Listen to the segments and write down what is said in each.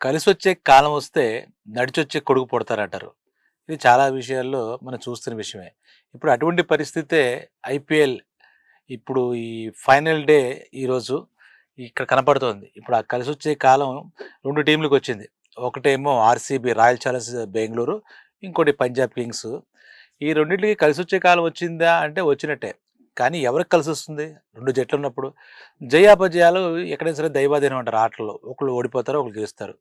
కలిసి వచ్చే కాలం వస్తే నడిచొచ్చే కొడుకు పుడతారంటారు. ఇది చాలా విషయాల్లో మనం చూస్తున్న విషయమే. ఇప్పుడు అటువంటి పరిస్థితే ఐపీఎల్ ఇప్పుడు ఈ ఫైనల్ డే ఈరోజు ఇక్కడ కనపడుతోంది. ఇప్పుడు ఆ కలిసి వచ్చే కాలం రెండు టీంలకు వచ్చింది. ఒకటేమో ఆర్సీబీ రాయల్ ఛాలెంజర్స్ బెంగళూరు ఇంకోటి పంజాబ్ కింగ్స్. ఈ రెండింటికి కలిసి వచ్చే కాలం వచ్చిందా అంటే వచ్చినట్టే. కానీ ఎవరికి కలిసి వస్తుంది రెండు జట్లు ఉన్నప్పుడు జయాపజయాలు ఎక్కడైనా సరే దైవాధీనం అంటారు ఆటల్లో. ఒకళ్ళు ఓడిపోతారు ఒకళ్ళు గెలుస్తారు.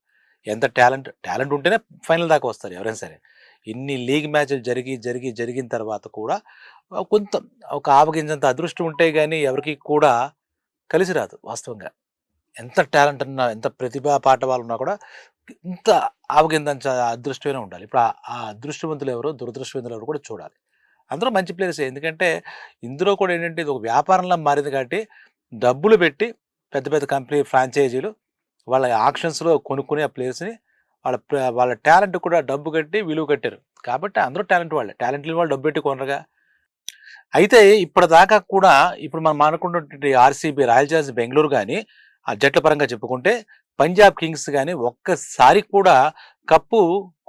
ఎంత టాలెంట్ టాలెంట్ ఉంటేనే ఫైనల్ దాకా వస్తారు ఎవరైనా సరే. ఇన్ని లీగ్ మ్యాచ్లు జరిగి జరిగి జరిగిన తర్వాత కూడా కొంత ఒక ఆవగింజంత అదృష్టం ఉంటే కానీ ఎవరికి కూడా కలిసి రాదు వాస్తవంగా. ఎంత టాలెంట్ ఉన్నా ఎంత ప్రతిభా వాళ్ళు ఉన్నా కూడా ఇంత ఆవగిందంత అదృష్టమైనా ఉండాలి. ఇప్పుడు ఆ- ఆ అదృష్టవంతులు ఎవరు దురదృష్టవంతులు ఎవరు కూడా చూడాలి. అందరూ మంచి ప్లేయర్స్ ఎందుకంటే ఇందులో కూడా ఏంటంటే ఇది ఒక వ్యాపారంలా మారింది కాబట్టి డబ్బులు పెట్టి పెద్ద పెద్ద కంపెనీ ఫ్రాంచైజీలు వాళ్ళ ఆక్షన్స్లో కొనుక్కునే ఆ ప్లేయర్స్ని వాళ్ళ వాళ్ళ టాలెంట్ కూడా డబ్బు కట్టి విలువ కట్టారు. కాబట్టి అందరూ టాలెంట్ వాళ్ళే. టాలెంట్ లేని వాళ్ళు డబ్బు పెట్టి కొనరుగా. అయితే ఇప్పటిదాకా కూడా ఇప్పుడు మనం అనుకున్నటువంటి ఆర్సీబీ రాయల్ ఛాలెంజర్స్ బెంగళూరు కానీ ఆ జట్ల పరంగా చెప్పుకుంటే పంజాబ్ కింగ్స్ కానీ ఒక్కసారి కూడా కప్పు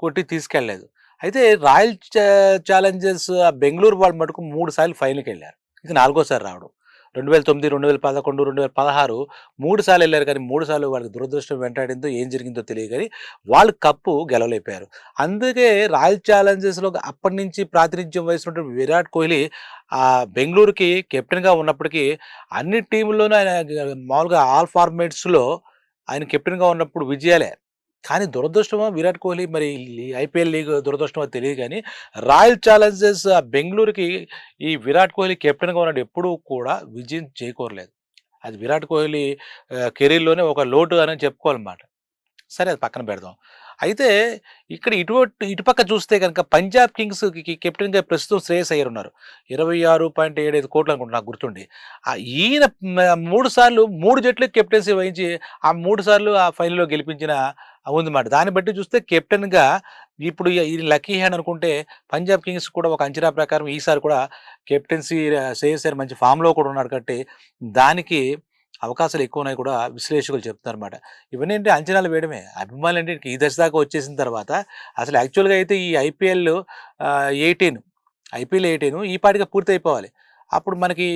కొట్టి తీసుకెళ్ళలేదు. అయితే రాయల్ చా- ఛాలెంజర్స్ ఆ బెంగళూరు వాళ్ళు మటుకు మూడు సార్లు ఫైనల్కి వెళ్ళారు ఇది నాలుగోసారి రావడం. రెండు వేల తొమ్మిది రెండు వేల పదకొండు రెండు వేల పదహారు మూడు సార్లు వెళ్ళారు కానీ మూడు సార్లు వాళ్ళకి దురదృష్టం వెంటాడిందో ఏం జరిగిందో తెలియదు కానీ వాళ్ళు కప్పు గెలవలేపారు. అందుకే రాయల్ ఛాలెంజర్స్లో అప్పటి నుంచి ప్రాతినిధ్యం వహిస్తున్నటువంటి విరాట్ కోహ్లీ ఆ బెంగళూరుకి కెప్టెన్గా ఉన్నప్పటికీ అన్ని టీంలోనూ ఆయన మామూలుగా ఆల్ ఫార్మేట్స్లో ఆయన కెప్టెన్గా ఉన్నప్పుడు విజయాలే. కానీ దురదృష్టమో? విరాట్ కోహ్లీ మరి ఐపీఎల్ లీగ్ దురదృష్టమో తెలియదు కానీ రాయల్ ఛాలెంజర్స్ ఆ బెంగళూరుకి ఈ విరాట్ కోహ్లీ కెప్టెన్గా ఉన్నాడు ఎప్పుడూ కూడా విజయం చేకూరలేదు. అది విరాట్ కోహ్లీ కెరీర్లోనే ఒక లోటు అని చెప్పుకోవాలన్నమాట. సరే అది పక్కన పెడదాం. అయితే ఇక్కడ ఇటు ఇటుపక్క చూస్తే కనుక పంజాబ్ కింగ్స్ కెప్టెన్గా ప్రస్తుతం శ్రేయస్ అయ్యర్ ఉన్నారు. ఇరవై ఆరు పాయింట్ ఏడైదు కోట్లు అనుకుంటున్నా నాకు గుర్తుండి. ఆ ఈయన మూడు సార్లు మూడు జట్లకు కెప్టెన్సీ వహించి ఆ మూడు సార్లు ఆ ఫైనల్లో గెలిపించిన ఉందన్నమాట దాన్ని బట్టి చూస్తే కెప్టెన్గా ఇప్పుడు ఈ- లక్కీ హ్యాండ్ అనుకుంటే పంజాబ్ కింగ్స్ కూడా ఒక అంచనా ప్రకారం ఈసారి కూడా కెప్టెన్సీ సేసారి మంచి ఫామ్లో కూడా ఉన్నాడు కాబట్టి దానికి అవకాశాలు ఎక్కువ ఉన్నాయి కూడా విశ్లేషకులు చెప్తున్నారు అనమాట ఇవన్నీ ఏంటి అంచనాలు వేయడమే. అభిమానులు ఏంటి ఈ దశ దాకా వచ్చేసిన తర్వాత అసలు యాక్చువల్గా అయితే ఈ ఐపీఎల్ ఎయిటీన్ ఐపీఎల్ ఎయిటీన్ ఈ పాటిగా పూర్తి అయిపోవాలి అప్పుడు మనకి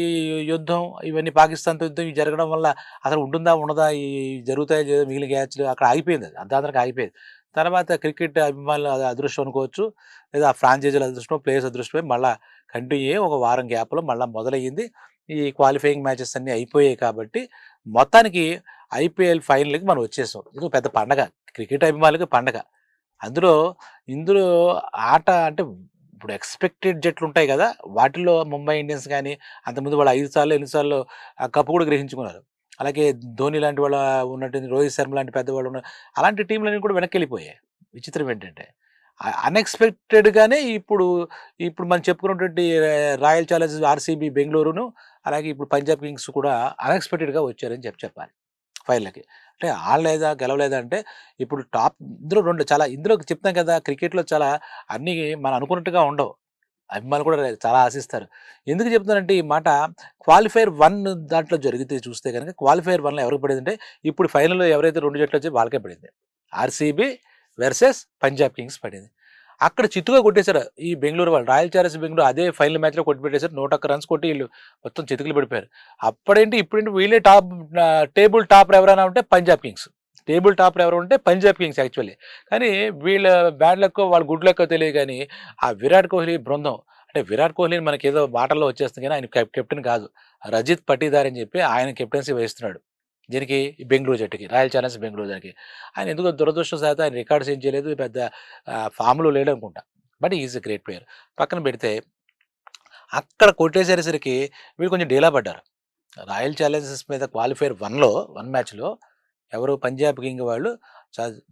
యుద్ధం ఇవన్నీ పాకిస్తాన్తో యుద్ధం ఇవి జరగడం వల్ల అసలు ఉంటుందా ఉండదా ఈ జరుగుతాయి మిగిలిన గ్యాచ్లు అక్కడ ఆగిపోయింది అది. అర్ధాంతరంగా ఆగిపోయింది. తర్వాత క్రికెట్ అభిమానుల అదృష్టం అనుకోవచ్చు. లేదా ఫ్రాంచైజీల అదృష్టం ప్లేయర్స్ అదృష్టమే మళ్ళీ కంటిన్యూ అయ్యి ఒక వారం గ్యాప్లో మళ్ళీ మొదలయ్యింది. ఈ క్వాలిఫైయింగ్ మ్యాచెస్ అన్నీ అయిపోయాయి కాబట్టి మొత్తానికి ఐపీఎల్ ఫైనల్కి మనం వచ్చేసాం. ఇది ఒక పెద్ద పండగ. క్రికెట్ అభిమానులకి పండగ. అందులో ఇందులో ఆట అంటే ఇప్పుడు ఎక్స్పెక్టెడ్ జట్లు ఉంటాయి కదా! వాటిల్లో ముంబై ఇండియన్స్ కానీ అంతకుముందు వాళ్ళు ఐదు సార్లు ఎన్నిసార్లు ఆ కప్పు కూడా గ్రహించుకున్నారు. అలాగే ధోని లాంటి వాళ్ళ ఉన్నటువంటి రోహిత్ శర్మ లాంటి పెద్దవాళ్ళు ఉన్న అలాంటి టీంలన్నీ కూడా వెనక్కి వెళ్ళిపోయాయి విచిత్రం ఏంటంటే అన్ఎక్స్పెక్టెడ్గానే ఇప్పుడు ఇప్పుడు మనం చెప్పుకున్నటువంటి రాయల్ ఛాలెంజర్స్ ఆర్సీబీ బెంగళూరును అలాగే ఇప్పుడు పంజాబ్ కింగ్స్ కూడా అన్ఎక్స్పెక్టెడ్గా వచ్చారని చెప్పి చెప్పాలి. ఫైనల్కి. అంటే ఆడలేదా గెలవలేదా అంటే ఇప్పుడు టాప్ ఇందులో రెండు చాలా ఇందులో చెప్తాం కదా క్రికెట్లో చాలా అన్నీ మనం అనుకున్నట్టుగా ఉండవు. అభిమానులు కూడా చాలా ఆశిస్తారు. ఎందుకు చెప్తున్నానంటే ఈ మాట క్వాలిఫైర్ వన్ దాంట్లో జరిగితే చూస్తే కనుక క్వాలిఫైర్ వన్లో ఎవరికి పడింది అంటే ఇప్పుడు ఫైనల్లో ఎవరైతే రెండు జట్లు వచ్చి వాళ్ళకే పడింది. ఆర్సీబీ వెర్సెస్ పంజాబ్ కింగ్స్ పడింది. అక్కడ చిత్తుగా కొట్టేశారు. ఈ బెంగళూరు వాళ్ళు. రాయల్ ఛాలెంజర్స్ బెంగళూరు అదే ఫైనల్ మ్యాచ్లో కొట్టి పెట్టేశారు నూట ఒక్క రన్స్ కొట్టి వీళ్ళు మొత్తం చితుకులు పడిపోయారు. అప్పుడేంటి? ఇప్పుడేంటి? వీళ్ళే టాప్ టేబుల్ టాపర్ ఎవరైనా ఉంటే పంజాబ్ కింగ్స్. టేబుల్ టాపర్ ఎవరు ఉంటే పంజాబ్ కింగ్స్ యాక్చువల్లీ. కానీ వీళ్ళ బ్యాడ్ లెక్క వాళ్ళ గుడ్ లెక్క తెలియదు కానీ ఆ విరాట్ కోహ్లీ బృందం. అంటే విరాట్ కోహ్లీని మనకి ఏదో బాటల్లో వచ్చేస్తుంది కానీ ఆయన కెప్- కెప్టెన్ కాదు. రజిత్ పటీదార్ అని చెప్పి ఆయన కెప్టెన్సీ వహిస్తున్నాడు. దీనికి బెంగళూరు జట్టుకి రాయల్ ఛాలెంజర్స్ బెంగళూరు జట్టుకి. ఆయన ఎందుకో దురదృష్టం శాతం ఆయన రికార్డ్స్ ఏం చేయలేదు పెద్ద ఫామ్లో లేడు అనుకుంటా but is a great player పక్కన పెడితే అక్కడ కొట్టేసరికి వీళ్ళు కొంచెం డీలా పడ్డారు. రాయల్ ఛాలెంజర్స్ మీద క్వాలిఫైర్ వన్లో వన్ మ్యాచ్లో ఎవరు పంజాబ్ కింగ్ వాళ్ళు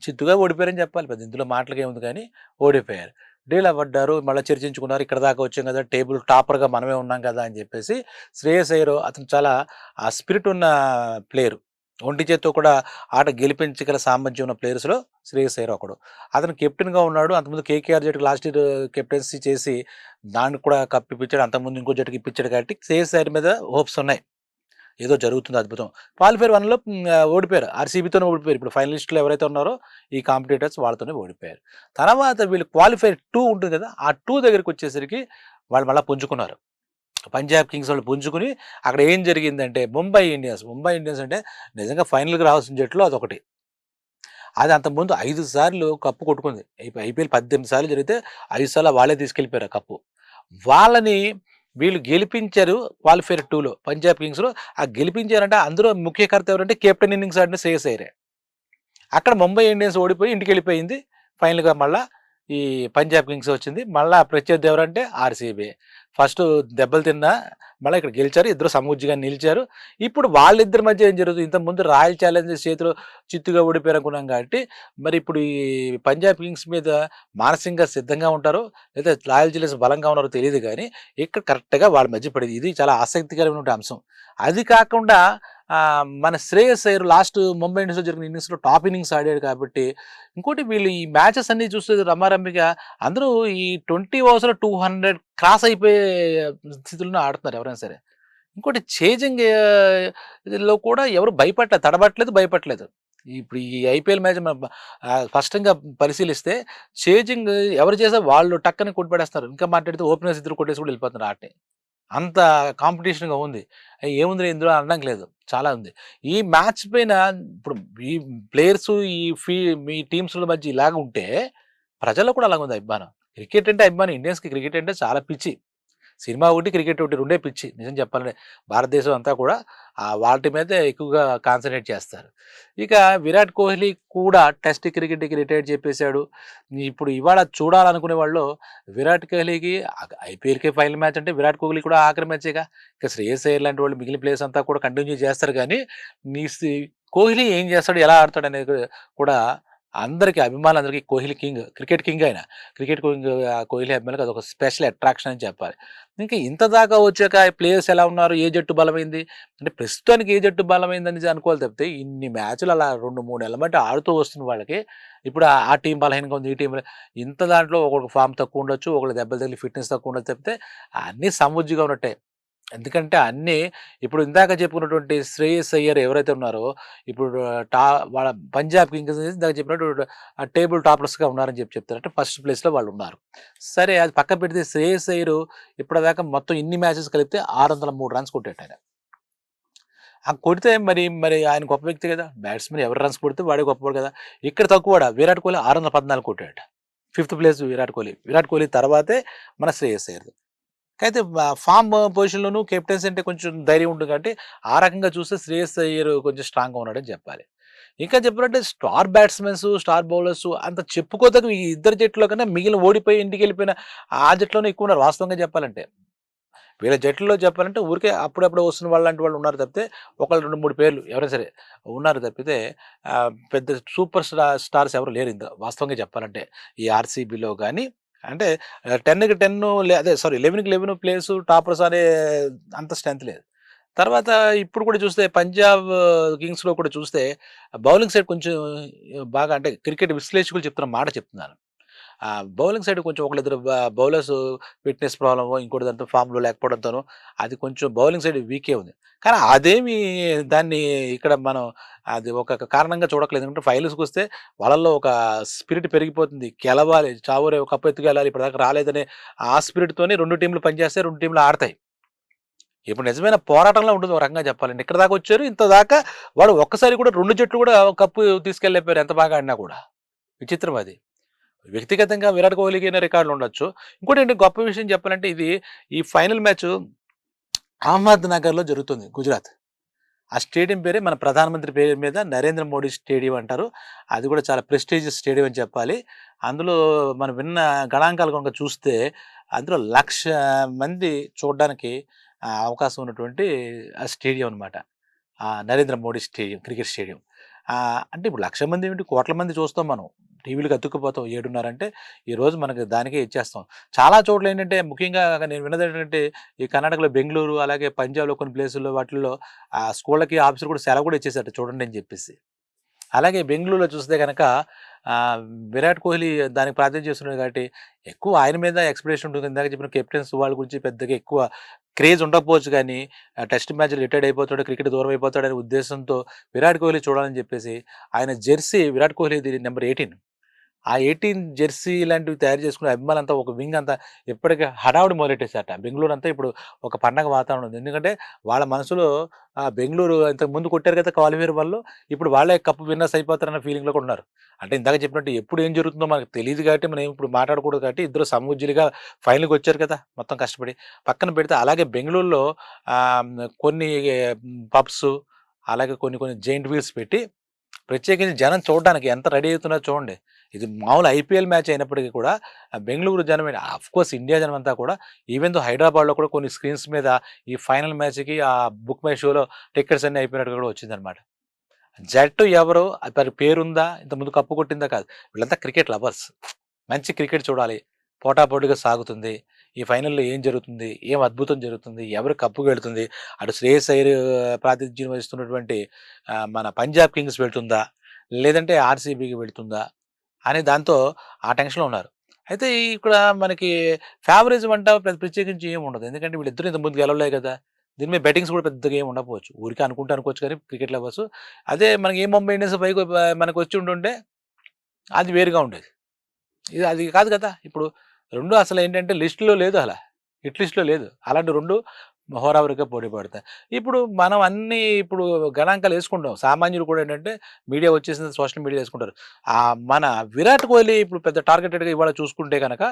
చిత్తుగా ఓడిపోయారని చెప్పాలి. పెద్ద ఇందులో మాటలకేముంది కానీ ఓడిపోయారు. డీలా పడ్డారు మళ్ళీ చర్చించుకున్నారు ఇక్కడ దాకా వచ్చాం కదా టేబుల్ టాపర్గా మనమే ఉన్నాం కదా అని చెప్పేసి శ్రేయస్ అయ్యర్ అతను చాలా ఆ స్పిరిట్ ఉన్న ప్లేయర్. ఒంటి చేత్తో కూడా ఆట గెలిపించగల సామర్థ్యం ఉన్న ప్లేయర్స్లో శ్రేయస్ అయ్యర్ ఒకడు. అతను కెప్టెన్గా ఉన్నాడు అంతకుముందు కేకేఆర్ జట్టుకు లాస్ట్ ఇయర్ కెప్టెన్సీ చేసి దానికి కూడా కప్పిపించాడు అంతకుముందు ఇంకో జట్టుకి ఇప్పించాడు కాబట్టి శ్రేయస్ అయ్యర్ మీద హోప్స్ ఉన్నాయి. ఏదో జరుగుతుంది అద్భుతం. క్వాలిఫైర్ వన్లో ఓడిపోయారు. ఆర్సీబీతోనే ఓడిపోయారు. ఇప్పుడు ఫైనలిస్టులు ఎవరైతే ఉన్నారో ఈ కాంపిటేటర్స్ వాళ్ళతోనే ఓడిపోయారు. తర్వాత వీళ్ళు క్వాలిఫైర్ టూ ఉంటుంది కదా ఆ టూ దగ్గరికి వచ్చేసరికి వాళ్ళు మళ్ళీ పుంజుకున్నారు. పంజాబ్ కింగ్స్ వాళ్ళు పుంజుకుని అక్కడ ఏం జరిగిందంటే ముంబై ఇండియన్స్ ముంబై ఇండియన్స్ అంటే నిజంగా ఫైనల్కి రావాల్సిన జట్లు అదొకటి. అది అంతకుముందు ఐదు సార్లు కప్పు కొట్టుకుంది. ఐపీఎల్ పద్దెనిమిది సార్లు జరిగితే ఐదు సార్లు వాళ్ళే తీసుకెళ్ళిపోయారు కప్పు. వాళ్ళని వీళ్ళు గెలిపించారు క్వాలిఫైర్ టూలో పంజాబ్ కింగ్స్లో. ఆ గెలిపించారంటే అందులో ముఖ్యకర్త ఎవరంటే కెప్టెన్ ఇన్నింగ్స్ ఆడిన శ్రేయస్ అయ్యరే. అక్కడ ముంబై ఇండియన్స్ ఓడిపోయి ఇంటికి వెళ్ళిపోయింది. ఫైనల్గా మళ్ళా ఈ పంజాబ్ కింగ్స్ వచ్చింది. మళ్ళీ ప్రత్యర్థి ఎవరంటే ఆర్సీబీ. ఫస్ట్ దెబ్బలు తిన్నా మళ్ళీ ఇక్కడ గెలిచారు ఇద్దరు సమూర్జిగా నిలిచారు. ఇప్పుడు వాళ్ళిద్దరి మధ్య ఏం జరుగుతుంది? ఇంతకుముందు రాయల్ ఛాలెంజర్స్ చేతిలో చిత్తుగా ఓడిపోయారు కాబట్టి మరి ఇప్పుడు ఈ పంజాబ్ కింగ్స్ మీద మానసికంగా సిద్ధంగా ఉంటారో లేదా రాయల్ ఛాలెంజర్స్ బలంగా ఉన్నారో తెలియదు కానీ ఇక్కడ కరెక్ట్గా వాళ్ళ మధ్య పడేది. ఇది చాలా ఆసక్తికరమైన అంశం. అది కాకుండా మన శ్రేయస్ అయ్యర్ లాస్ట్ ముంబై ఇండియన్స్లో జరిగిన ఇన్నింగ్స్లో టాప్ ఇన్నింగ్స్ ఆడాడు కాబట్టి ఇంకోటి వీళ్ళు ఈ మ్యాచెస్ అన్ని చూస్తే రమారమ్మిగా అందరూ ఈ ట్వంటీ ఓవర్స్లో టూ హండ్రెడ్ క్రాస్ అయిపోయే స్థితిలో ఆడుతున్నారు ఎవరైనా సరే. ఇంకోటి చేజింగ్లో కూడా ఎవరు భయపడలేదు తడబట్టలేదు భయపడలేదు. ఇప్పుడు ఈ ఐపీఎల్ మ్యాచ్ మనం స్పష్టంగా పరిశీలిస్తే చేజింగ్ ఎవరు చేస్తే వాళ్ళు టక్కని కొట్టిపడేస్తారు. ఇంకా మాట్లాడితే ఓపెనర్స్ ఇద్దరు కొట్టేసి కూడా వెళ్ళిపోతున్నారు ఆటని అంత కాంపిటీషన్గా ఉంది. ఏముంది ఇందులో అనడం లేదు. చాలా ఉంది. ఈ మ్యాచ్ పైన ఇప్పుడు ఈ ప్లేయర్స్ ఈ ఫీ మీ టీమ్స్ల మధ్య ఇలాగ ఉంటే ప్రజల్లో కూడా అలాగ ఉంది అభిమానం. క్రికెట్ అంటే అభిమానం. ఇండియన్స్కి క్రికెట్ అంటే చాలా పిచ్చి. సినిమా ఒకటి క్రికెట్ ఒకటి రెండే పిచ్చి. నిజం చెప్పాలంటే భారతదేశం అంతా కూడా ఆ వాటి మీద ఎక్కువగా కాన్సన్ట్రేట్ చేస్తారు. ఇక విరాట్ కోహ్లీ కూడా టెస్ట్ క్రికెట్కి రిటైర్ చెప్పేశాడు. ఇప్పుడు ఇవాళ చూడాలనుకునే వాళ్ళు విరాట్ కోహ్లీకి ఐపీఎల్కి ఫైనల్ మ్యాచ్ అంటే విరాట్ కోహ్లీ కూడా ఆఖరి మ్యాచ్గా ఇక. శ్రేయస్ అయ్యర్ లాంటి వాళ్ళు మిగిలిన ప్లేయర్స్ అంతా కూడా కంటిన్యూ చేస్తారు. కానీ నీ కోహ్లీ ఏం చేస్తాడు ఎలా ఆడతాడు అనేది కూడా అందరికీ అభిమానులందరికీ కోహ్లీ కింగ్ క్రికెట్ కింగ్ అయినా. క్రికెట్ కింగ్ కోహ్లీ అభిమానులకు అదొక స్పెషల్ అట్రాక్షన్ అని చెప్పాలి. ఇంకా ఇంత దాకా వచ్చాక ప్లేయర్స్ ఎలా ఉన్నారు? ఏ జట్టు బలమైంది? అంటే ప్రస్తుతానికి ఏ జట్టు బలమైందని అనుకోవాలి తప్పితే ఇన్ని మ్యాచ్లు అలా రెండు మూడు నెలల మట్టి ఆడుతూ వస్తున్న వాళ్ళకి ఇప్పుడు ఆ- టీం బలహీనంగా ఉంది ఈ టీం ఇంత దాంట్లో ఒకరికి ఫామ్ తక్కువ ఉండొచ్చు ఒకళ్ళు దెబ్బలు తగిలి ఫిట్నెస్ తక్కువ ఉండొచ్చు తప్పితే అన్నీ సమృద్ధిగా ఉన్నట్టే. ఎందుకంటే అన్నీ ఇప్పుడు ఇందాక చెప్పుకున్నటువంటి శ్రేయస్ అయ్యర్ ఎవరైతే ఉన్నారో ఇప్పుడు టా వాళ్ళ పంజాబ్ కింగ్స్ ఇందాక చెప్పినట్టు టేబుల్ టాపర్స్గా ఉన్నారని చెప్పి చెప్తారు. అంటే ఫస్ట్ ప్లేస్లో వాళ్ళు ఉన్నారు. సరే అది పక్క పెడితే శ్రేయస్ అయ్యర్ ఇప్పటిదాకా మొత్తం ఇన్ని మ్యాచెస్ కలిపితే ఆరు వందల మూడు రన్స్ కొట్టాడు ఆయన. ఆ కొడితే మరి మరి ఆయన గొప్ప వ్యక్తి కదా. బ్యాట్స్మెన్ ఎవరు రన్స్ కొడితే వాడే గొప్పవాడు కదా. ఇక్కడ తక్కువడా విరాట్ కోహ్లీ ఆరు వందల పద్నాలుగు కొట్టాడు. Fifth place Virat Kohli. Virat Kohli తర్వాతే మన శ్రేయస్ అయ్యర్ అయితే ఫామ్ పొజిషన్లోనూ కెప్టెన్సీ అంటే కొంచెం ధైర్యం ఉంటుంది కాబట్టి ఆ రకంగా చూస్తే శ్రేయస్ అయ్యర్ కొంచెం స్ట్రాంగ్గా ఉన్నాడని చెప్పాలి. ఇంకా చెప్పాలంటే స్టార్ బ్యాట్స్మెన్స్ స్టార్ బౌలర్స్ అంత చెప్పుకోదగ్గ ఈ ఇద్దరు జట్టులో కన్నా మిగిలిన ఓడిపోయి ఇంటికి వెళ్ళిపోయిన ఆ జట్టులోనే ఎక్కువ ఉన్నారు. వాస్తవంగా చెప్పాలంటే. వీళ్ళ జట్టులో చెప్పాలంటే ఊరికే అప్పుడప్పుడు వస్తున్న వాళ్ళు లాంటి వాళ్ళు ఉన్నారు తప్పితే ఒకళ్ళు రెండు మూడు పేర్లు ఎవరైనా సరే ఉన్నారు తప్పితే పెద్ద సూపర్ స్టార్ స్టార్స్ ఎవరు లేరు ఇందులో. వాస్తవంగా చెప్పాలంటే ఈ ఆర్సీబీలో కానీ అంటే టెన్కి టెన్ అదే సారీ లెవెన్కి లెవెన్ ప్లేస్ టాపర్స్ అనే అంత స్ట్రెంత్ లేదు. తర్వాత ఇప్పుడు కూడా చూస్తే పంజాబ్ కింగ్స్లో కూడా చూస్తే బౌలింగ్ సైడ్ కొంచెం బాగా అంటే క్రికెట్ విశ్లేషకులు చెప్తున్న మాట చెప్తున్నాను బౌలింగ్ సైడ్ కొంచెం ఒకళ్ళిద్దరు బౌలర్స్ ఫిట్నెస్ ప్రాబ్లమ్ ఇంకోటి దాంతో ఫామ్లో లేకపోవడంతోనూ అది కొంచెం బౌలింగ్ సైడ్ వీకే ఉంది. కానీ అదేమి దాన్ని ఇక్కడ మనం అది ఒక కారణంగా చూడట్లేదు. ఎందుకంటే ఫైనల్స్కి వస్తే వాళ్ళల్లో ఒక స్పిరిట్ పెరిగిపోతుంది. గెలవాలి చావురే కప్పు ఎత్తుకెళ్ళాలి ఇప్పటిదాకా రాలేదనే ఆ స్పిరిట్తోనే రెండు టీంలు పనిచేస్తే రెండు టీంలు ఆడతాయి. ఇప్పుడు నిజమైన పోరాటంలో ఉంటుంది ఒక రకంగా చెప్పాలండి ఇక్కడ దాకా వచ్చారు ఇంత దాకా వాడు ఒక్కసారి కూడా రెండు జట్లు కూడా కప్పు తీసుకెళ్ళిపోయారు ఎంత బాగా ఆడినా కూడా. విచిత్రం అది. వ్యక్తిగతంగా విరాట్ కోహ్లీకి అయినా రికార్డులు ఉండొచ్చు. ఇంకోటి ఏంటి గొప్ప విషయం చెప్పాలంటే ఇది ఈ ఫైనల్ మ్యాచ్ అహ్మద్ నగర్లో జరుగుతుంది గుజరాత్. ఆ స్టేడియం పేరే మన ప్రధానమంత్రి పేరు మీద నరేంద్ర మోడీ స్టేడియం అంటారు. అది కూడా చాలా ప్రెస్టీజియస్ స్టేడియం అని చెప్పాలి. అందులో మనం విన్న గణాంకాలు కనుక చూస్తే అందులో లక్ష మంది చూడడానికి అవకాశం ఉన్నటువంటి ఆ స్టేడియం అనమాట Narendra Modi stadium cricket stadium. అంటే ఇప్పుడు లక్ష మంది ఏమిటి? కోట్ల మంది చూస్తాం మనం. టీవీలకు అతుక్కుపోతాం ఏడున్నర అంటే మనకి దానికే ఇచ్చేస్తాం. చాలా చోట్ల ఏంటంటే ముఖ్యంగా నేను విన్నది ఏంటంటే ఈ కర్ణాటకలో బెంగళూరు అలాగే పంజాబ్లో కొన్ని ప్లేసుల్లో వాటిల్లో ఆ స్కూళ్ళకి ఆఫీసులు కూడా సెలవు కూడా ఇచ్చేసారు చూడండి అని చెప్పేసి. అలాగే బెంగళూరులో చూస్తే కనుక విరాట్ కోహ్లీ దానికి ప్రార్థన చేస్తున్నాడు కాబట్టి ఎక్కువ ఆయన మీద ఎక్స్ప్రెషన్ ఉంటుంది. ఇందాక చెప్పిన కెప్టెన్స్ వాళ్ళ గురించి పెద్దగా ఎక్కువ క్రేజ్ ఉండకపోవచ్చు కానీ టెస్ట్ మ్యాచ్ రిటైర్డ్ అయిపోతాడు క్రికెట్ దూరం అయిపోతాడు అనే ఉద్దేశంతో విరాట్ కోహ్లీ చూడాలని చెప్పేసి ఆయన jersey Virat Kohli number eighteen. ఆ ఎయిటీన్ జెర్సీ ఇలాంటివి తయారు చేసుకునే అభిమానులంతా ఒక వింగ్ అంతా ఇప్పటికే హడావుడి మొదలెట్టేశారట. బెంగళూరు అంతా ఇప్పుడు ఒక పండగ వాతావరణం ఉంది. ఎందుకంటే వాళ్ళ మనసులో ఆ బెంగళూరు ఇంతకు ముందు కొట్టారు కదా క్వాలిఫైర్ వాళ్ళు ఇప్పుడు వాళ్ళే కప్పు విన్నర్స్ అయిపోతారన్న ఫీలింగ్లో కూడా ఉన్నారు. అంటే ఇందాక చెప్పినట్టు ఎప్పుడు ఏం జరుగుతుందో మనకు తెలియదు కాబట్టి మనం ఇప్పుడు మాట్లాడకూడదు కాబట్టి ఇద్దరు సముజ్జులుగా ఫైనల్కి వచ్చారు కదా మొత్తం కష్టపడి. పక్కన పెడితే అలాగే బెంగళూరులో కొన్ని పబ్స్ అలాగే కొన్ని కొన్ని జైంట్ వీల్స్ పెట్టి ప్రత్యేకించి జనం చూడడానికి ఎంత రెడీ అవుతున్నారో చూడండి. ఇది మామూలు ఐపీఎల్ మ్యాచ్ అయినప్పటికీ కూడా బెంగళూరు జనం ఆఫ్ కోర్స్ ఇండియా జనం అంతా కూడా ఈవెన్ దో హైదరాబాద్లో కూడా కొన్ని స్క్రీన్స్ మీద ఈ ఫైనల్ మ్యాచ్కి ఆ బుక్ మై షోలో టికెట్స్ అన్ని అయిపోయినట్టు కూడా వచ్చిందనమాట జట్టు ఎవరు వారి పేరుందా? ఇంత ముందు కప్పు కొట్టిందా కాదు. వీళ్ళంతా క్రికెట్ లవర్స్. మంచి క్రికెట్ చూడాలి. పోటాపోటీగా సాగుతుంది. ఈ ఫైనల్లో ఏం జరుగుతుంది? ఏం అద్భుతం జరుగుతుంది? ఎవరు కప్పుకు వెళుతుంది? అటు శ్రేయస్ అయ్యర్ ప్రాతినిధ్యం వహిస్తున్నటువంటి మన పంజాబ్ కింగ్స్ వెళ్తుందా? లేదంటే ఆర్సీబీకి వెళ్తుందా? అనే దాంతో ఆ టెన్షన్లో ఉన్నారు. అయితే ఇక్కడ మనకి ఫేవరిజం అంట ప్రత్యేకించి ఏమి ఉండదు. ఎందుకంటే వీళ్ళిద్దరు ఇంత ముందు గెలవలే కదా! దీని మీద బెట్టింగ్స్ కూడా పెద్దగా ఏమి ఉండకపోవచ్చు. ఊరికే అనుకుంటే అనుకోవచ్చు కానీ క్రికెట్ లవర్స్. అదే మనకి ఏ ముంబై ఇండియన్స్ పైకి మనకు వచ్చి ఉంటుంటే అది వేరుగా ఉండేది. ఇది అది కాదు కదా! ఇప్పుడు రెండు అసలు ఏంటంటే లిస్టులో లేదు అలా. హిట్ లిస్టులో లేదు. అలాంటి రెండు హోరావరిగా పోటీ పడతాయి. ఇప్పుడు మనం అన్ని ఇప్పుడు గణాంకాలు వేసుకుంటాం. సామాన్యులు కూడా ఏంటంటే మీడియా వచ్చేసింది సోషల్ మీడియా వేసుకుంటారు. ఆ మన విరాట్ కోహ్లీ ఇప్పుడు పెద్ద టార్గెటెడ్గా ఇవాళ చూసుకుంటే కనుక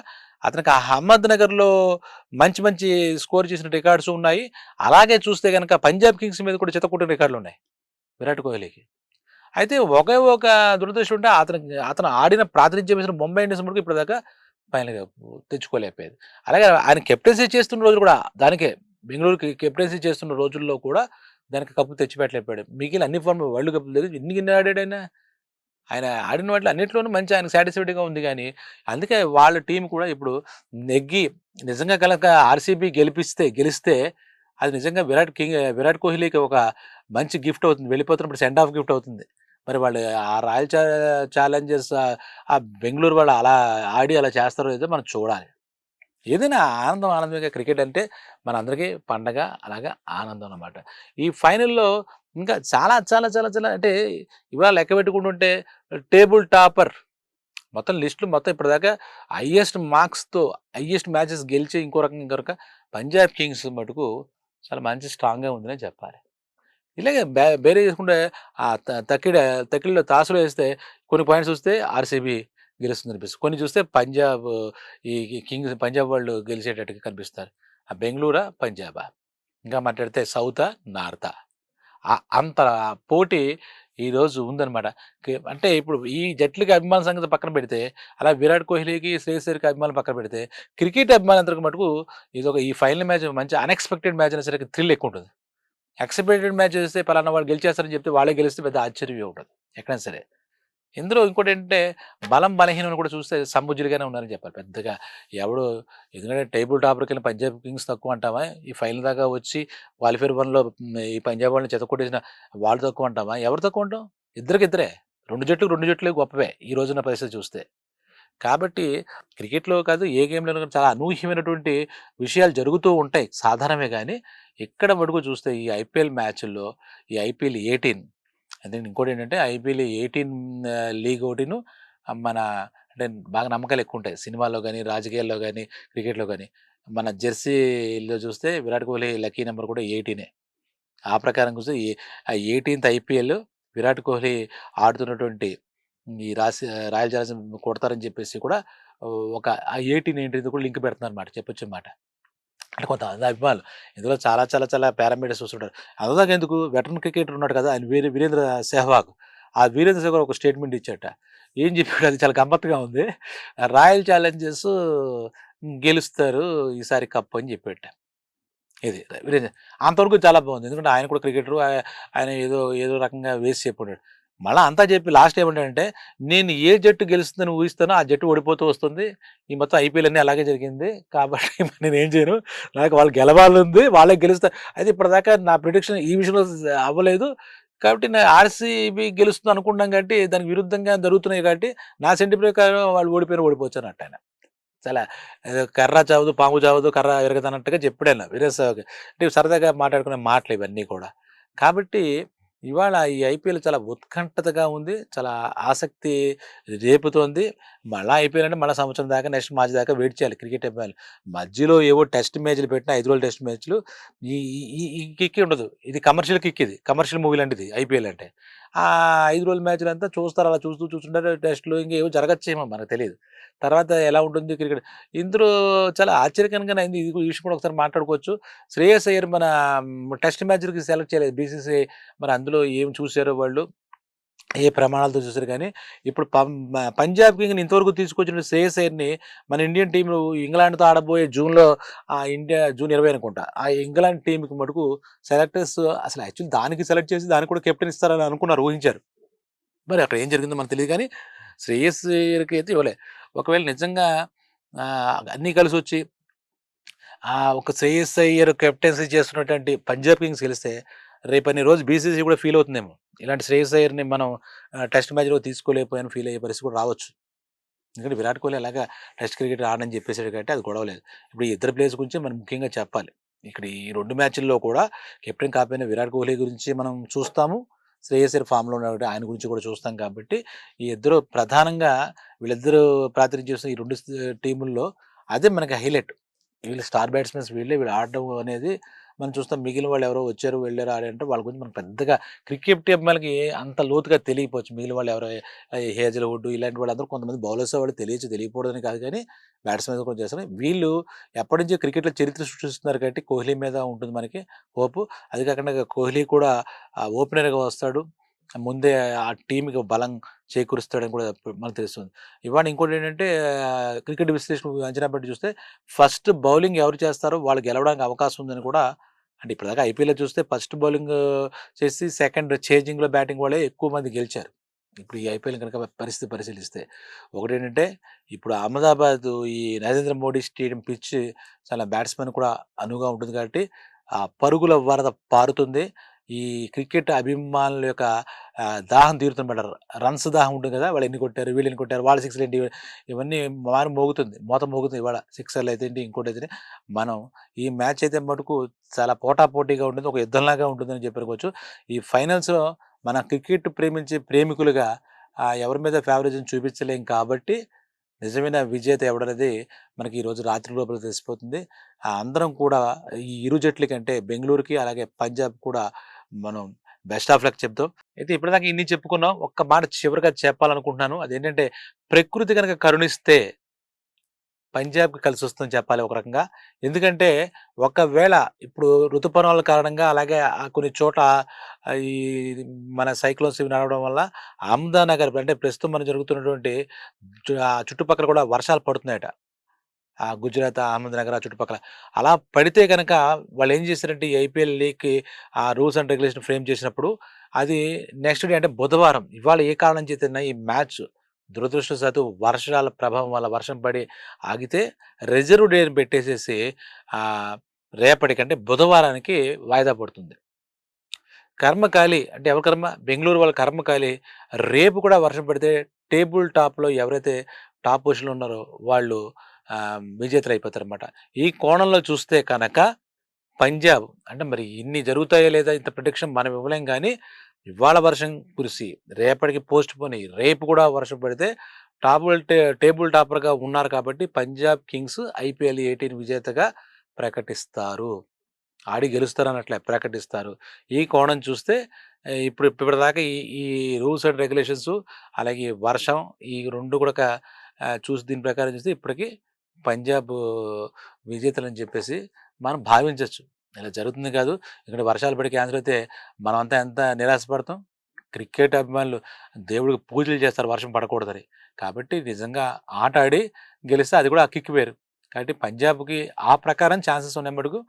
అతనికి ఆ అహ్మద్ నగర్లో మంచి మంచి స్కోర్ చేసిన రికార్డ్స్ ఉన్నాయి. అలాగే చూస్తే కనుక పంజాబ్ కింగ్స్ మీద కూడా చిత్తకుట్టిన రికార్డులు ఉన్నాయి విరాట్ కోహ్లీకి. అయితే ఒకే ఒక దురదృష్టం ఉంటే అతనికి అతను ఆడిన ప్రాతినిధ్యం వేసిన ముంబై ఇండియన్స్ మటుకు ఇప్పటిదాకా ఫైనల్గా తెచ్చుకోలేకపోయేది అలాగే ఆయన కెప్టెన్సీ చేస్తున్న రోజులు కూడా దానికే బెంగళూరుకి కెప్టెన్సీ చేస్తున్న రోజుల్లో కూడా దానికి కప్పు తెచ్చిపెట్టలేకపోయాడు. మిగిలిన అన్ని ఫార్మ్ వరల్డ్ కప్ లేదు. ఎన్ని గిన్నె ఆడాడు ఆయన ఆయన ఆడిన వాటిలో అన్నింటిలోనూ మంచి ఆయన సాటిస్ఫైడ్గా ఉంది కానీ అందుకే వాళ్ళ టీం కూడా ఇప్పుడు నెగ్గి నిజంగా కనుక ఆర్సీబీ గెలిపిస్తే గెలిస్తే అది నిజంగా విరాట్ కింగ్ విరాట్ కోహ్లీకి ఒక మంచి గిఫ్ట్ అవుతుంది. వెళ్ళిపోతున్నప్పుడు సెండ్ ఆఫ్ గిఫ్ట్ అవుతుంది. మరి వాళ్ళు ఆ రాయల్ ఛాలెంజర్స్ ఆ బెంగళూరు వాళ్ళు అలా ఆడి అలా చేస్తారో ఏదో మనం చూడాలి. ఏదైనా ఆనందం ఆనందమే క్రికెట్ అంటే మనందరికీ పండగ అలాగా ఆనందం అన్నమాట. ఈ ఫైనల్లో ఇంకా చాలా చాలా చాలా చాలా అంటే ఇవాళ లెక్క పెట్టుకుంటుంటే టేబుల్ టాపర్ మొత్తం లిస్టులు మొత్తం ఇప్పటిదాకా హయ్యెస్ట్ మార్క్స్తో హయ్యెస్ట్ మ్యాచెస్ గెలిచి ఇంకో రకంగా ఇంకో రకంగా పంజాబ్ కింగ్స్ మటుకు చాలా మంచి స్ట్రాంగ్గా ఉందనే చెప్పాలి. ఇలాగే బే బేరే చేసుకుంటే ఆ త- తక్కిడ తక్కిడిలో తాసులో వేస్తే కొన్ని పాయింట్స్ వస్తే ఆర్సీబీ గెలుస్తుంది అనిపిస్తుంది. కొన్ని చూస్తే పంజాబ్ ఈ కింగ్స్ పంజాబ్ వాళ్ళు గెలిచేటట్టుగా కనిపిస్తారు. ఆ బెంగళూరా పంజాబా? ఇంకా మాట్లాడితే సౌతా నార్తా. అంత పోటీ ఈరోజు ఉందన్నమాట. అంటే ఇప్పుడు ఈ జట్లకి అభిమాన సంగతి పక్కన పెడితే అలా విరాట్ కోహ్లీకి శ్రేయస్కి అభిమానులు పక్కన పెడితే క్రికెట్ అభిమానులందరికీ మటుకు ఇది ఒక ఈ ఫైనల్ మ్యాచ్ మంచి అన్ఎక్స్పెక్టెడ్ మ్యాచ్ అయినా సరే థ్రిల్ ఎక్కువ ఉంటుంది. ఎక్స్పెక్టెడ్ మ్యాచ్ చేస్తే పలానా వాళ్ళు గెలిచేస్తారని చెప్తే వాళ్ళే గెలిస్తే పెద్ద ఆశ్చర్యం ఉంటుంది ఎక్కడైనా సరే. ఇందులో ఇంకోటి ఏంటంటే బలం బలహీనం కూడా చూస్తే సముజ్జులుగానే ఉన్నారని చెప్పాలి. పెద్దగా ఎవడు ఎందుకంటే టేబుల్ టాపర్కి వెళ్ళి పంజాబ్ కింగ్స్ తక్కువ అంటామా ఈ ఫైనల్ దాకా వచ్చి క్వాలిఫైర్ వన్లో ఈ పంజాబ్ వాళ్ళని చెతకొట్టేసిన వాళ్ళు తక్కువ అంటామా ఎవరు తక్కువ అంటాం ఇద్దరికి ఇద్దరే రెండు జట్లు రెండు జట్లే గొప్పవే ఈ రోజున పరిస్థితి చూస్తే. కాబట్టి క్రికెట్లో కాదు ఏ గేమ్లో చాలా అనూహ్యమైనటువంటి విషయాలు జరుగుతూ ఉంటాయి. సాధారణమే కానీ ఇక్కడ మటుకు చూస్తే ఈ ఐపీఎల్ మ్యాచ్ల్లో ఈ ఐపీఎల్ ఎయిటీన్ అదే ఇంకోటి ఏంటంటే ఐపీఎల్ ఎయిటీన్ లీగ్ ఒకటిను మన అంటే బాగా నమ్మకాలు ఎక్కువ ఉంటాయి. సినిమాల్లో కానీ రాజకీయాల్లో కానీ క్రికెట్లో కానీ మన జెర్సీలో చూస్తే విరాట్ కోహ్లీ లక్కీ నెంబర్ కూడా ఎయిటీనే. ఆ ప్రకారం చూస్తే ఆ ఎయిటీన్త్ ఐపీఎల్ విరాట్ కోహ్లీ ఆడుతున్నటువంటి ఈ రాసి రాయల్ ఛాలెంజ్ కొడతారని చెప్పేసి కూడా ఒక ఆ ఎయిటీన్ ఏంటిది కూడా లింక్ పెడుతున్నారు అనమాట చెప్పొచ్చు అన్నమాట అంటే కొంత అభిమానులు. ఇందులో చాలా చాలా చాలా పారామీటర్స్ చూస్తుంటారు అందుదాకా ఎందుకు? వెటరన్ క్రికెటర్ ఉన్నాడు కదా ఆయన వీరే వీరేంద్ర సెహ్వాగ్. ఆ వీరేంద్ర సెహ్వాగ్ ఒక స్టేట్మెంట్ ఇచ్చాట ఏం చెప్పాడు? అది చాలా గమ్మత్తుగా ఉంది. రాయల్ ఛాలెంజర్స్ గెలుస్తారు ఈసారి కప్ అని చెప్పాట ఇది వీరేంద్ర. అంతవరకు చాలా బాగుంది. ఎందుకంటే ఆయన కూడా క్రికెటర్. ఆయన ఏదో ఏదో రకంగా వేసి చెప్పాడు. మళ్ళీ అంతా చెప్పి లాస్ట్ ఏమంటే నేను ఏ జట్టు గెలుస్తుందని ఊహిస్తానో ఆ జట్టు ఓడిపోతూ వస్తుంది. ఈ మొత్తం ఐపీఎల్ అన్నీ అలాగే జరిగింది. కాబట్టి నేను ఏం చేయను. నాకు వాళ్ళు గెలవాలి వాళ్ళే గెలుస్తారు అయితే ఇప్పటిదాకా నా ప్రిడిక్షన్ ఈ విషయంలో అవ్వలేదు. కాబట్టి నేను ఆర్సీబీ గెలుస్తుంది అనుకున్నాం కాబట్టి దానికి విరుద్ధంగా జరుగుతున్నాయి కాబట్టి నా సెంటి ప్రకారం వాళ్ళు ఓడిపోయిన ఓడిపోవచ్చు అన్నట్టు ఆయన. చాలా కర్ర చావదు పాము చావదు కర్ర విరగదన్నట్టుగా చెప్పాడు వేరే అంటే సరదాగా మాట్లాడుకునే మాటలు ఇవన్నీ కూడా. కాబట్టి ఇవాళ ఈ ఐపీఎల్ చాలా ఉత్కంఠతగా ఉంది. చాలా ఆసక్తి రేపుతోంది. మళ్ళీ ఐపీఎల్ అంటే మళ్ళీ సంవత్సరం దాకా నెక్స్ట్ మ్యాచ్ దాకా వెయిట్ చేయాలి. క్రికెట్ అభిమానులు మధ్యలో ఏవో టెస్ట్ మ్యాచ్లు పెట్టిన ఐదు రోజులు టెస్ట్ మ్యాచ్లు ఈ ఈ- ఈ కిక్కి ఉండదు. ఇది కమర్షియల్ కిక్ ఇది. కమర్షియల్ మూవీ లాంటిది ఐపీఎల్ అంటే. ఆ ఐదు రోజుల మ్యాచ్లు అంతా చూస్తారు అలా చూస్తూ చూస్తుంటారు. టెస్ట్లు ఇంకేవో జరగచ్చేమో మనకు తెలియదు. తర్వాత ఎలా ఉంటుంది క్రికెట్? ఇందులో చాలా ఆశ్చర్యకరంగా అయింది. ఇది కూడా- ఈ విషయం కూడా ఒకసారి మాట్లాడుకోవచ్చు. శ్రేయస్ అయ్యర్ మన టెస్ట్ మ్యాచ్కి సెలెక్ట్ చేయలేదు. బీసీసీ మరి అందులో ఏం చూశారో వాళ్ళు? ఏ ప్రమాణాలతో చూసారు కానీ ఇప్పుడు పం- పంజాబ్ కింగ్ ఇంతవరకు తీసుకొచ్చిన శ్రేయస్ అయ్యర్ని మన ఇండియన్ టీంలో ఇంగ్లాండ్తో ఆడబోయే జూన్లో ఆ ఇండియా జూన్ ఇరవై అనుకుంటా. ఆ ఇంగ్లాండ్ టీంకి మటుకు సెలెక్టర్స్ అసలు యాక్చువల్లీ దానికి సెలెక్ట్ చేసి దానికి కూడా కెప్టెన్ ఇస్తారని అనుకున్నారు ఊహించారు. మరి అక్కడ ఏం జరిగిందో మనకు తెలియదు కానీ శ్రేయస్ అయ్యర్కి అయితే ఇవ్వలే. ఒకవేళ నిజంగా అన్నీ కలిసి వచ్చి ఒక శ్రేయస్ అయ్యర్ కెప్టెన్సీ చేస్తున్నటువంటి పంజాబ్ కింగ్స్ గెలిస్తే రేపని రోజు బీసీసీ కూడా ఫీల్ అవుతుందేమో. ఇలాంటి శ్రేయస్ అయ్యర్ని మనం టెస్ట్ మ్యాచ్లో తీసుకోలేకపోయాను ఫీల్ అయ్యే పరిస్థితి కూడా రావచ్చు. ఎందుకంటే విరాట్ కోహ్లీ అలాగా టెస్ట్ క్రికెట్ ఆడని చెప్పేసాడు కాబట్టి అది గొడవలేదు ఇప్పుడు ఈ ఇద్దరు ప్లేయర్స్ గురించి మనం ముఖ్యంగా చెప్పాలి. ఇక్కడ ఈ రెండు మ్యాచ్ల్లో కూడా కెప్టెన్ కాపోయిన విరాట్ కోహ్లీ గురించి మనం చూస్తాము. శ్రేయస్ అయ్యర్ ఫామ్లో ఉన్న ఆయన గురించి కూడా చూస్తాం కాబట్టి ఈ ఇద్దరు ప్రధానంగా వీళ్ళిద్దరూ ప్రాతినిధ్యం చేస్తున్న ఈ రెండు టీముల్లో అదే మనకి హైలైట్. వీళ్ళు స్టార్ బ్యాట్స్మెన్స్ వీళ్ళే వీళ్ళు ఆడడం అనేది మనం చూస్తాం మిగిలిన వాళ్ళు ఎవరో వచ్చారు వెళ్ళారు ఆడారంటే వాళ్ళ గురించి మనం పెద్దగా క్రికెట్ అమ్మాయిలకి అంత లోతుగా తెలియకపోవచ్చు. మిగిలిన వాళ్ళు ఎవరో హేజల్ వుడ్ ఇలాంటి వాళ్ళందరూ కొంతమంది బౌలర్స్ వాళ్ళు తెలియచ్చు తెలియకూడదని కాదు కానీ బ్యాట్స్మెన్ కూడా చేస్తారు. వీళ్ళు ఎప్పటి నుంచో క్రికెట్లో చరిత్ర సృష్టిస్తున్నారు కాబట్టి కోహ్లీ మీద ఉంటుంది మనకి హోప్. అది కాకుండా కోహ్లీ కూడా ఓపెనర్గా వస్తాడు. ముందే ఆ టీంకి బలం చేకూరుస్తాడని కూడా మనకు తెలుస్తుంది. ఇవాళ ఇంకోటి ఏంటంటే క్రికెట్ విశ్లేషణ అంచనా పెట్టి చూస్తే ఫస్ట్ బౌలింగ్ ఎవరు చేస్తారో వాళ్ళు గెలవడానికి అవకాశం ఉందని కూడా అంటే ఇప్పటిదాకా ఐపీఎల్లో చూస్తే ఫస్ట్ బౌలింగ్ చేసి సెకండ్ చేంజింగ్లో బ్యాటింగ్ వాళ్ళే ఎక్కువ మంది గెలిచారు. ఇప్పుడు ఈ ఐపీఎల్ కనుక పరిస్థితి పరిశీలిస్తే ఒకటి ఏంటంటే ఇప్పుడు అహ్మదాబాద్ ఈ నరేంద్ర మోడీ స్టేడియం పిచ్ చాలా బ్యాట్స్మెన్ కూడా అనువుగా ఉంటుంది కాబట్టి ఆ పరుగుల వరద పారుతుంది. ఈ క్రికెట్ అభిమానుల యొక్క దాహం తీరుతుంటారు రన్స్ దాహం ఉంటుంది కదా వాళ్ళు ఎన్ని కొట్టారు వీళ్ళు ఎన్ని కొట్టారు వాళ్ళు సిక్స్లు ఏంటి ఇవన్నీ మారు మోగుతుంది మోత మోగుతుంది ఇవాళ సిక్సర్లు అయితే ఏంటి ఇంకోటి అయితే మనం ఈ మ్యాచ్ అయితే మటుకు చాలా పోటాపోటీగా ఉంటుంది ఒక యుద్ధంలాగా ఉంటుందని చెప్పుకోవచ్చు ఈ ఫైనల్స్లో మన క్రికెట్ ప్రేమించే ప్రేమికులుగా ఎవరి మీద ఫేవరేజ్ని చూపించలేం కాబట్టి నిజమైన విజేత ఎవడనేది మనకి ఈరోజు రాత్రి లోపల తెలిసిపోతుంది. ఆ అందరం కూడా ఈ ఇరు జట్ల కంటే బెంగళూరుకి అలాగే పంజాబ్ కూడా మనం బెస్ట్ ఆఫ్ లక్ చెప్తాం. అయితే ఇప్పటిదాకా ఇన్ని చెప్పుకున్నాం. ఒక్క మాట చివరిగా చెప్పాలనుకుంటున్నాను. అదేంటంటే ప్రకృతి కనుక కరుణిస్తే పంజాబ్కి కలిసి వస్తుందని చెప్పాలి ఒక రకంగా. ఎందుకంటే ఒకవేళ ఇప్పుడు ఋతుపవనాల కారణంగా అలాగే ఆ కొన్ని చోట్ల ఈ మన సైక్లోన్స్ ఇవి నడవడం వల్ల అహ్మదానగర్ అంటే ప్రస్తుతం మనం జరుగుతున్నటువంటి ఆ చుట్టుపక్కల కూడా వర్షాలు పడుతున్నాయట. ఆ గుజరాత్ అహ్మద్నగర్ ఆ చుట్టుపక్కల. అలా పడితే కనుక వాళ్ళు ఏం చేశారంటే ఈ ఐపీఎల్ లీగ్కి ఆ రూల్స్ అండ్ రెగ్యులేషన్ ఫ్రేమ్ చేసినప్పుడు అది నెక్స్ట్ డే అంటే బుధవారం ఇవాళ ఏ కారణం చేతన ఈ మ్యాచ్ దురదృష్టవశాత్తు వర్షాల ప్రభావం వల్ల వర్షం పడి ఆగితే రిజర్వ్ డే పెట్టేసేసి రేపటికంటే బుధవారానికి వాయిదా పడుతుంది. కర్మకాలి అంటే ఎవరి కర్మ? బెంగళూరు వాళ్ళ కర్మకాలి రేపు కూడా వర్షం పడితే టేబుల్ టాప్లో ఎవరైతే టాప్ పొజిషన్లో ఉన్నారో వాళ్ళు విజేతలు అయిపోతారు అనమాట ఈ కోణంలో చూస్తే కనుక పంజాబ్ అంటే మరి ఇన్ని జరుగుతాయో లేదా ఇంత ప్రొడిక్షన్ మనం ఇవ్వలేం కానీ ఇవాళ వర్షం కురిసి రేపటికి పోస్ట్ పోని రేపు కూడా వర్షం పడితే టాబుల్ టే టేబుల్ టాపర్గా ఉన్నారు కాబట్టి పంజాబ్ కింగ్స్ ఐపీఎల్ ఎయిటీన్ విజేతగా ప్రకటిస్తారు. ఆడి గెలుస్తారు అన్నట్లే ప్రకటిస్తారు. ఈ కోణం చూస్తే ఇప్పుడు ఇప్పటిదాకా ఈ ఈ రూల్స్ అండ్ రెగ్యులేషన్స్ అలాగే వర్షం ఈ రెండు కూడా చూసి దీని ప్రకారం చూస్తే ఇప్పటికీ పంజాబ్ విజేతలని చెప్పేసి మనం భావించవచ్చు ఇలా జరుగుతుంది కాదు. ఇక్కడ వర్షాలు పడి క్యాన్సర్ అయితే మనం అంతా ఎంత నిరాశపడతాం? క్రికెట్ అభిమానులు దేవుడికి పూజలు చేస్తారు వర్షం పడకూడదని. కాబట్టి నిజంగా ఆట ఆడి గెలిస్తే అది కూడా ఆ కిక్ వేరు. కాబట్టి పంజాబ్కి ఆ ప్రకారం ఛాన్సెస్ ఉన్న మటుకు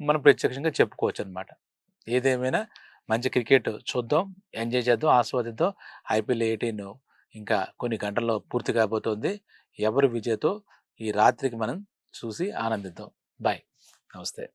మనం ప్రత్యక్షంగా చెప్పుకోవచ్చు అనమాట ఏదేమైనా మంచి క్రికెట్ చూద్దాం ఎంజాయ్ చేద్దాం ఆస్వాదిద్దాం. ఐపీఎల్ ఎయిటీన్ ఇంకా కొన్ని గంటల్లో పూర్తి కాబోతోంది. ఎవరు విజేతో ఈ రాత్రికి మనం చూసి ఆనందిద్దాం. బాయ్. నమస్తే.